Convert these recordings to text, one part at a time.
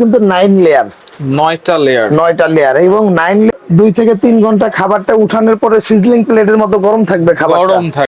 কিন্তু nine layer নয়টা layer নয়টা লেয়ার এবং নাইন দুই থেকে তিন ঘণ্টা খাবারটা উঠানোর পরে সিজলিং প্লেটের মতো গরম থাকবে খাবার।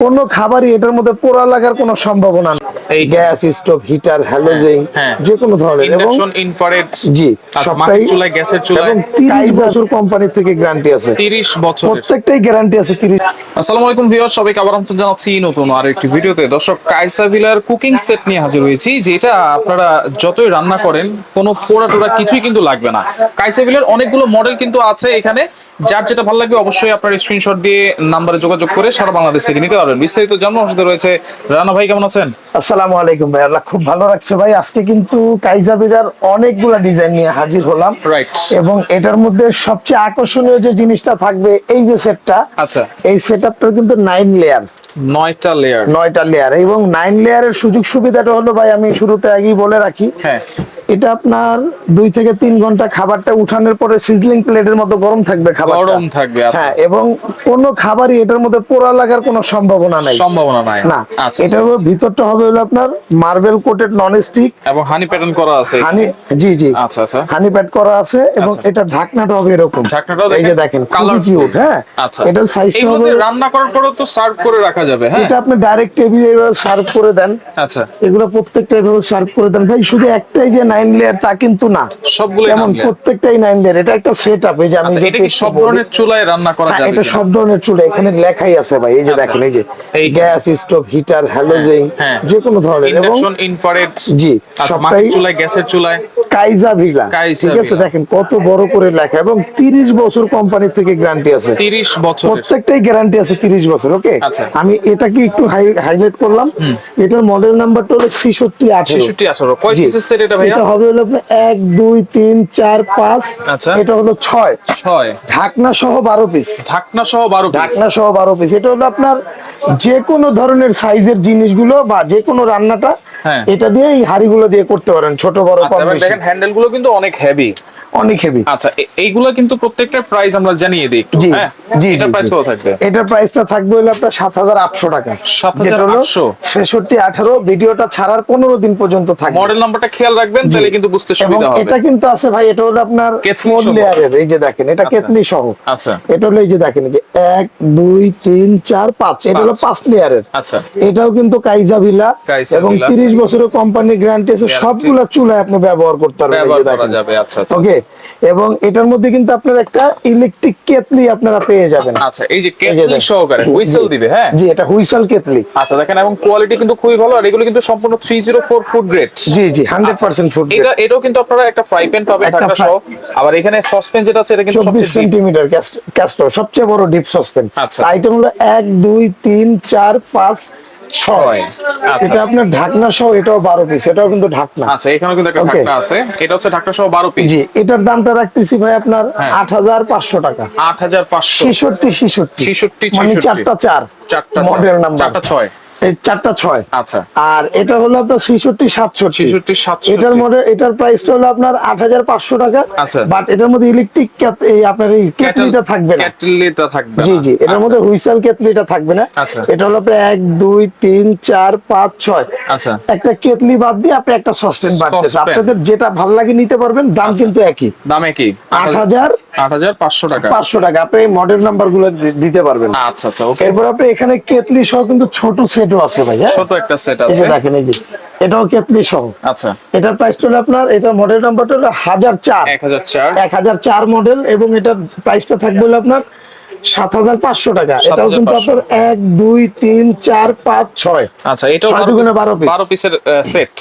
কোনো খাবারই এটার মধ্যে পোড়া লাগার কোনো সম্ভাবনা নেই। এই গ্যাস স্টোভ হিটার হ্যালোজিং হ্যাঁ। যে কোনো ধরনের এবং ইনফ্রারেড জি সবটাই চুলায় গ্যাসের চুলায়। এবং তিরিশ বছর কোম্পানি থেকে গ্যারান্টি আছে। 30 বছরের। প্রত্যেকটাই গ্যারান্টি আছে তিরিশ। আসসালামু আলাইকুম ভিউয়ার সবাইকে আবার আমন্ত্রণ জানাচ্ছি নতুন আর একটি ভিডিওতে। দর্শক কাইসা ভিলার কুকিং সেট নিয়ে হাজির হয়েছি যেটা আপনারা যতই রান্না করেন কোনো পোড়া টোড়া কিছুই কিন্তু লাগবে না। কাইসা ভিলার অনেকগুলো মডেল কিন্তু আছে এখানে। যার যেটা ভালো লাগবে অবশ্যই আপনার স্ক্রিনশট দিয়ে নাম্বারে যোগাযোগ করে সারা বাংলাদেশ থেকে নিতে পারবেন। বিস্তারিত আমার সাথে রয়েছে রানা ভাই কেমন আছেন? আসসালামু আলাইকুম ভাই আল্লাহ খুব ভালো রাখছে ভাই। আজকে কিন্তু কাইজা বিরার অনেকগুলা ডিজাইন নিয়ে হাজির হলাম। রাইট এবং এটার মধ্যে সবচেয়ে আকর্ষণীয় যে জিনিসটা থাকবে এই যে সেটটা আচ্ছা। এই সেটআপটা কিন্তু নাইন লেয়ার নয়টা লেয়ার নয়টা লেয়ার এবং নাইন লেয়ারের সুযোগ সুবিধাটা হলো ভাই আমি শুরুতে আগেই বলে রাখি। হ্যাঁ। এটা আপনার দুই থেকে তিন ঘণ্টা খাবারটা উঠানোর পরে সিজলিং প্লেটের মতো গরম থাকবে খাবার গরম থাকবে আচ্ছা। হ্যাঁ এবং কোনো খাবারই এটার মধ্যে পোড়া লাগার কোনো সম্ভাবনা নাই। সম্ভাবনা নাই। না আচ্ছা। এটা হলো ভিতরটা হবে হলো আপনার মার্বেল কোটেড নন স্টিক এবং হানি প্যাটার্ন করা আছে। হানি জি জি। আচ্ছা আচ্ছা। হানি প্যাড করা আছে এবং আচ্ছা। এটা ঢাকনাটা হবে এরকম। ঢাকনাটাও এই যে দেখেন, colourful। কিউট হ্যাঁ। আচ্ছা। এটার সাইজটা হবে রান্না করার পরেও তো সার্ভ করে রাখা যাবে হ্যাঁ। এটা আপনি ডাইরেক্ট টেবিলে সার্ভ করে দেন। আচ্ছা। এগুলো প্রত্যেকটা এভাবে সার্ভ করে দেন। ভাই শুধু একটাই যে নাইন লেয়ার তা কিন্তু না। সবগুলো যেমন প্রত্যেকটাই নাইন লেয়ার এটা একটা সেট আপ এই যে আমি এটা যদি কি একটু সব ধরনের চুলায় রান্না করা যাবে এটা সব ধরনের চুলা এখানে লেখাই আছে ভাই এই যে। দেখেন এই যে গ্যাস স্টোভ হিটার হ্যালোজিং। যে কোনো ধরনের এবং ইনফ্রারেড জি সবটাই চুলায় গ্যাসের চুলায়। কাইজা ভিলা। ঠিক আছে দেখেন কত বড় করে লেখা এবং তিরিশ বছর কোম্পানি থেকে গ্যারান্টি আছে। 30 বছরের। প্রত্যেকটাই গ্যারান্টি আছে তিরিশ বছর ওকে। আমি এটাকে একটু হাইলাইট করলাম। এটার মডেল নাম্বারটা হলো ছিষট্টি আঠারো। 66 18 কয় পিসের সেট এটা ভাইয়া? এটা হবে হলো আপনার এক দুই তিন চার পাঁচ। আচ্ছা। এটা হলো ছয়। ছয়। ঢাকনা সহ বারো পিস ঢাকনা সহ বারো ঢাকনা সহ বারো পিস এটা হলো আপনার যে কোনো ধরনের সাইজের জিনিসগুলো বা যে কোনো রান্নাটা। হ্যাঁ। এটা দিয়ে এই হাড়িগুলো দিয়ে করতে পারেন ছোট বড় আচ্ছা, কম বেশি। দেখেন কিন্তু অনেক হেভি অনেক হেভি আচ্ছা কিন্তু প্রত্যেকটা প্রাইস আমরা জানিয়ে দিই একটু হ্যাঁ? জি প্রাইস কত থাকবে? এটা প্রাইসটা থাকবে হলো আপনার 7800 টাকা। 7800 ভিডিওটা ছাড়ার 15 দিন পর্যন্ত থাকবে। মডেল নাম্বারটা খেয়াল রাখবেন তাহলে কিন্তু বুঝতে সুবিধা হবে। এটা কিন্তু আছে ভাই এটা হলো আপনার ফোর লেয়ারের এই যে দেখেন এটা আচ্ছা। কেতলি সহ। আচ্ছা। এটা হলো এই যে দেখেন যে 1 2 3 4 5 এটা হলো পাঁচ। লেয়ারের আচ্ছা। এটাও কিন্তু কাইজা ভিলা এবং 30 চল্লিশ বছরের কোম্পানি গ্যারান্টি আছে সবগুলা চুলায় আপনি ব্যবহার করতে পারবেন ওকে আচ্ছা, আচ্ছা। এবং এটার মধ্যে কিন্তু আপনার একটা ইলেকট্রিক কেতলি আপনারা পেয়ে যাবেন। আচ্ছা এই যে সহকারে হুইসেল দিবে হ্যাঁ? জি এটা হুইসেল আচ্ছা দেখেন এবং কোয়ালিটি কিন্তু খুবই ভালো আর এগুলো কিন্তু সম্পূর্ণ 304 ফুড গ্রেড জি জি 100% ফুড গ্রেড এটা এটাও কিন্তু আপনারা একটা ফ্রাই প্যান পাবেন ঢাকা সহ। আবার এখানে সসপ্যান যেটা আছে এটা কিন্তু 24 সেমি ক্যাস্টর সবচেয়ে বড় ডিপ সসপ্যান আচ্ছা। আইটেম হলো 1 2 3 4 5 ছয়। আচ্ছা। এটা আপনার ঢাকনা সহ এটাও বারো পিস এটাও কিন্তু ঢাকনা। আচ্ছা এখানেও কিন্তু একটা ঢাকনা আছে। এটা হচ্ছে ঢাকনা সহ 12 পিস জি এটার দামটা রাখতেছি ভাই আপনার হ্যাঁ। আট হাজার পাঁচশো টাকা। 8500 ছেষট্টি ছেষট্টি। 66, মানে চারটা চার চারটা মডেল নাম্বার চারটা ছয়। চারটা ছয়। আচ্ছা। আর এটা হলো আপনার ছেষট্টি সাতষট্টি। 66 700 এটার মধ্যে এটার প্রাইসটা হলো আপনার আট হাজার পাঁচশো টাকা। আচ্ছা। বাট এটার মধ্যে ইলেকট্রিক আপনার এই কেটলিটা থাকবে না। কেটলিটা থাকবে জি জি। এটার আচ্ছা, মধ্যে হুইসেল কেতলিটা থাকবে না। আচ্ছা। এটা হলো আপনার এক দুই তিন চার পাঁচ ছয়। আচ্ছা। একটা কেতলি বাদ দিয়ে আপনি একটা সসপেন। আপনাদের যেটা ভালো লাগে নিতে পারবেন দাম কিন্তু একই। দামে কি আট হাজার 8500 টাকা। পাঁচশো টাকা। আপনি মডেল নাম্বারগুলো দিতে পারবেন। আচ্ছা আচ্ছা ওকে এরপর আপনি এখানে কেতলি সহ কিন্তু ছোট সেটও আছে ভাই হ্যাঁ? ছোট একটা সেট আছে। দেখেন এই যে এটাও কেতলি সহ আচ্ছা। এটার প্রাইস চলে আপনার এটা মডেল নাম্বারটা হলো হাজার চার। এক হাজার চার। মডেল এবং এটার প্রাইসটা থাকবে হলো আপনার সাত হাজার পাঁচশো টাকা। এটাও কিন্তু আপনার এক দুই তিন চার পাঁচ ছয়। আচ্ছা এটাও বারো 12 পিস- 12 পিস। 12 পিসের সেট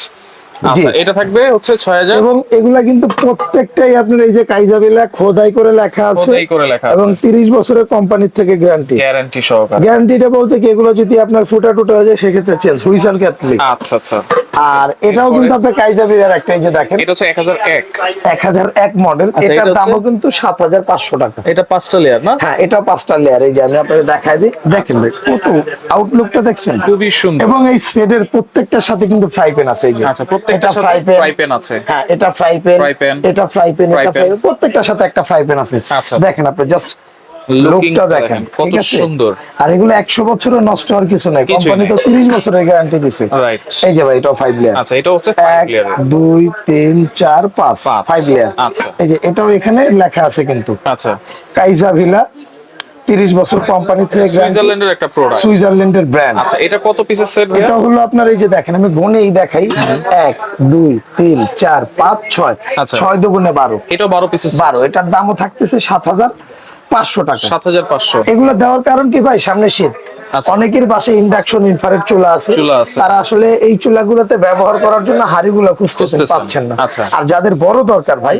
এটা থাকবে হচ্ছে 6000 এবং এগুলা কিন্তু প্রত্যেকটাই আপনার এই যে কাইজাবিলা খোদাই করে লেখা আছে খোদাই করে লেখা এবং তিরিশ বছরের কোম্পানির থেকে গ্যারান্টি। গ্যারান্টি সহকারে। গ্যারান্টিটা বলতে কি এগুলো যদি আপনার ফুটা টুটা হয়ে যায় সেক্ষেত্রে চেঞ্জ হুইসাল ক্যাথলিক আচ্ছা আচ্ছা। আর এটাও? কিন্তু আপনার কাইজাবিলার একটা এই যে দেখেন। এটা হচ্ছে 1001 এক। হাজার এক মডেল আচ্ছা, এটার দামও কিন্তু সাত হাজার পাঁচশো টাকা। এটা পাঁচটা লেয়ার না? হ্যাঁ এটা পাঁচটা লেয়ার এই যে আমি আপনাকে দেখাই দিই। দেখেন কত আউটলুকটা দেখছেন? খুবই সুন্দর। এবং এই সেটের প্রত্যেকটার সাথে কিন্তু ফ্রাই প্যান আছে এই যে। আচ্ছা প্রত্যেকটা ফ্রাই প্যান ফ্রাই প্যান আছে। হ্যাঁ এটা ফ্রাই প্যান এটা ফ্রাই প্যান এটা pan। fry- প্রত্যেকটার সাথে একটা ফ্রাই প্যান আছে। আচ্ছা। দেখেন আপনি জাস্ট লুকটা দেখেন কত সুন্দর। আর এগুলো নষ্ট হওয়ার কিছু নাই। কোম্পানি তো নাই। তিরিশ বছরের গ্যারান্টি দিছে. এই যে ভাই এটা লেয়ার আচ্ছা এটা হচ্ছে লেয়ার আচ্ছা। এই যে এটাও এখানে লেখা আছে কিন্তু। আচ্ছা। কাইজা ভিলা তিরিশ বছর কোম্পানি থেকে সুইজারল্যান্ডের একটা প্রোডাক্ট সুইজারল্যান্ডের ব্র্যান্ড আচ্ছা এটা কত পিসের সেট এটা হলো আপনার এই যে দেখেন আমি গনেই দেখাই। এক দুই তিন চার পাঁচ ছয়। আচ্ছা। ছয় দুগুণে বারো। এটা বারো পিসের বারো। এটার দামও থাকতেছে সাত হাজার। পাঁচশো টাকা। সাত হাজার পাঁচশো। এগুলো দেওয়ার কারণ কি ভাই? সামনে শীত। আচ্ছা। অনেকের বাসে ইন্ডাকশন ইনফারেট চুলা আছে। তারা আসলে এই চুলাগুলোতে ব্যবহার করার জন্য হাড়িগুলো খুঁজতে পাচ্ছেন না। আচ্ছা। আর যাদের বড় দরকার ভাই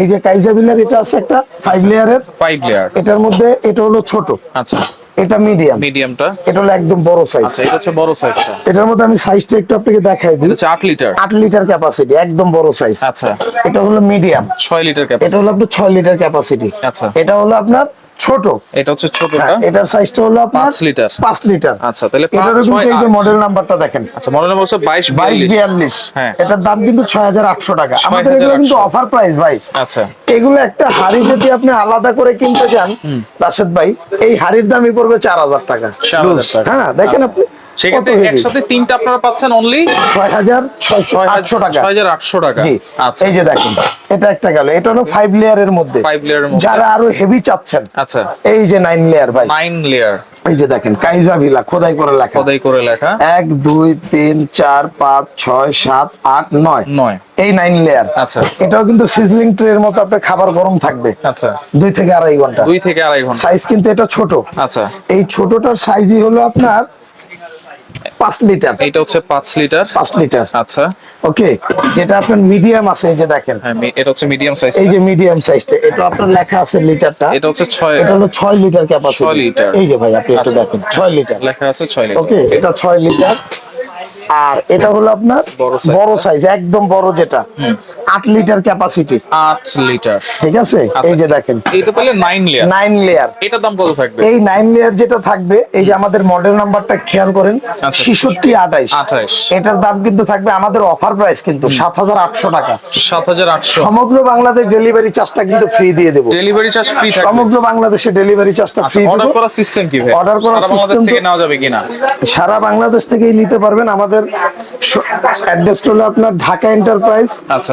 এই যে কাইজাবিলার এটা আছে একটা ফাইভ লেয়ারের ফাইভ লেয়ার এটার মধ্যে এটা হলো ছোট। আচ্ছা। এটা মিডিয়াম মিডিয়ামটা এটা হলো একদম বড় সাইজ আচ্ছা এটা হচ্ছে বড় সাইজটা এটার মধ্যে আমি সাইজটা একটু আপনাকে দেখাই দিই। এটা হচ্ছে আট লিটার আট লিটার ক্যাপাসিটি একদম বড় সাইজ আচ্ছা। এটা হলো মিডিয়াম ছয় লিটার এটা ক্যাপাসিটি হলো আপনার ছয় লিটার ক্যাপাসিটি আচ্ছা। এটা হলো আপনার ছোট। এটা হচ্ছে ছোটটা হ্যাঁ, এটার সাইজটা হলো আপনার পাঁচ লিটার। 5 লিটার। আচ্ছা, তাহলে এটারও কিন্তু এই যে মডেল নাম্বারটা দেখেন। আচ্ছা মডেল নাম্বার হচ্ছে বাইশ বাইশ বিয়াল্লিশ। বিয়াল্লিশ। হ্যাঁ। এটার দাম কিন্তু ছয় হাজার আটশো টাকা। আমাদের এগুলো কিন্তু অফার প্রাইস ভাই। আচ্ছা। এগুলো একটা হাড়ি যদি আপনি আলাদা করে কিনতে চান রাশেদ ভাই এই হাড়ির দামই পড়বে চার হাজার টাকা। চার হাজার Loose। টাকা। হ্যাঁ দেখেন আচ্ছা। আপনি। সেক্ষেত্রে একসাথে তিনটা আপনারা পাচ্ছেন অনলি ছয় হাজার ছয়শো আটশো টাকা। ছয় হাজার আটশো টাকা। জি আচ্ছা। এই যে দেখেন এটা একটা গেল। এটা হলো ফাইভ লেয়ারের মধ্যে। Five layer মধ্যে। যারা আরও হেভি চাচ্ছেন আচ্ছা। এই যে নাইন লেয়ার ভাই। নাইন লেয়ার এই যে দেখেন কাইজা ভিলা খোদাই করে লেখা। খোদাই করে লেখা। এক দুই তিন চার পাঁচ ছয় সাত আট নয়। নয়। এই নাইন লেয়ার আচ্ছা। এটাও কিন্তু সিজলিং মতো আপনার খাবার গরম থাকবে। আচ্ছা। দুই থেকে আড়াই ঘণ্টা। দুই থেকে আড়াই ঘণ্টা। সাইজ কিন্তু এটা ছোট। আচ্ছা। এই ছোটটার সাইজই হলো আপনার পাঁচ লিটার। এটা হচ্ছে পাঁচ লিটার। পাঁচ লিটার। আচ্ছা। ওকে যেটা আপনার মিডিয়াম আছে এই যে দেখেন। হ্যাঁ এটা হচ্ছে মিডিয়াম সাইজ এই যে মিডিয়াম সাইজটা এটা আপনার লেখা আছে লিটারটা। এটা হচ্ছে ছয় এটা হলো ছয় লিটার ক্যাপাসিটি লিটার। এই যে ভাই আপনি একটু আচ্ছা। দেখেন ছয় লিটার। লেখা আছে ছয় লিটার। ওকে এটা ছয় লিটার। আর এটা হলো আপনার বড়। সাইজ একদম বড় যেটা। আট লিটার ক্যাপাসিটি আট লিটার ঠিক আছে? এই যে দেখেন। এইটা তাহলে নাইন লেয়ার নাইন লেয়ার এটার দাম কত থাকবে? এই নাইন লেয়ার যেটা থাকবে এই যে আমাদের মডেল নাম্বারটা খেয়াল করেন আচ্ছা। ছিষট্টি আঠাইশ। 28 এটার দাম কিন্তু থাকবে আমাদের অফার প্রাইস কিন্তু সাত হাজার আটশো টাকা। সাত হাজার আটশো। সমগ্র বাংলাদেশ ডেলিভারি চার্জটা কিন্তু ফ্রি দিয়ে দেবো। ডেলিভারি চার্জ ফ্রি সমগ্র বাংলাদেশে ডেলিভারি চার্জটা ফ্রি অর্ডার করার সিস্টেম কি ভাই? Order করার system থেকে নেওয়া যাবে কিনা? সারা বাংলাদেশ থেকেই নিতে পারবেন আমাদের অ্যাড্রেসটা হলো আপনার ঢাকা এন্টারপ্রাইজ।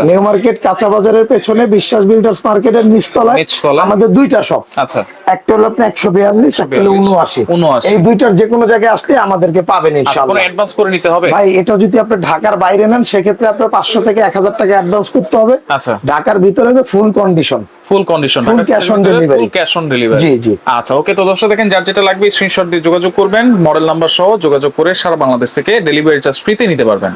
নিউ মার্কেট কাঁচা বাজারের পেছনে বিশ্বাস বিল্ডার্স মার্কেটের নিচতলায়। আমাদের দুইটা শপ আচ্ছা। একটা হলো আপনার একশো বিয়াল্লিশ একটা হলো উনআশি 79 এই দুইটার যে কোনো জায়গায় আসলে আমাদেরকে পাবেন আচ্ছা ইনশাআল্লাহ। অ্যাডভান্স করে নিতে হবে? ভাই এটা যদি আপনি ঢাকার বাইরে নেন সেক্ষেত্রে আপনার পাঁচশো থেকে এক হাজার টাকা অ্যাডভান্স করতে হবে। আচ্ছা। ঢাকার ভিতরে full condition full condition Full cash on delivery। Full cash on delivery জি, জি। আচ্ছা ওকে তো দর্শক দেখেন যার যেটা লাগবে স্ক্রিনশট দিয়ে যোগাযোগ করবেন। মডেল নাম্বার সহ যোগাযোগ করে সারা বাংলাদেশ থেকে ডেলিভারি চার্জ ফ্রিতে নিতে পারবেন।